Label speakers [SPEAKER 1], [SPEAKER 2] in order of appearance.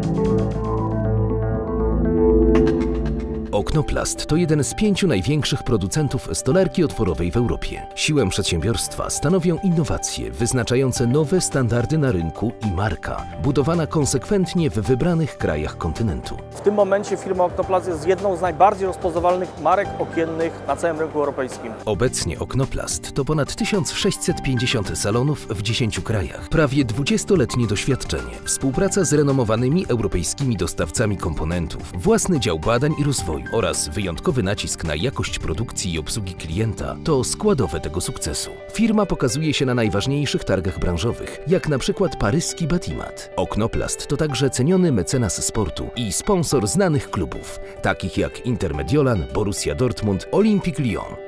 [SPEAKER 1] Thank you. Oknoplast to jeden z pięciu największych producentów stolarki otworowej w Europie. Siłę przedsiębiorstwa stanowią innowacje wyznaczające nowe standardy na rynku i marka, budowana konsekwentnie w wybranych krajach kontynentu.
[SPEAKER 2] W tym momencie firma Oknoplast jest jedną z najbardziej rozpoznawalnych marek okiennych na całym rynku europejskim.
[SPEAKER 1] Obecnie Oknoplast to ponad 1650 salonów w 10 krajach, prawie 20-letnie doświadczenie, współpraca z renomowanymi europejskimi dostawcami komponentów, własny dział badań i rozwoju oraz wyjątkowy nacisk na jakość produkcji i obsługi klienta to składowe tego sukcesu. Firma pokazuje się na najważniejszych targach branżowych, jak na przykład paryski Batimat. Oknoplast to także ceniony mecenas sportu i sponsor znanych klubów, takich jak Inter Mediolan, Borussia Dortmund, Olympique Lyon.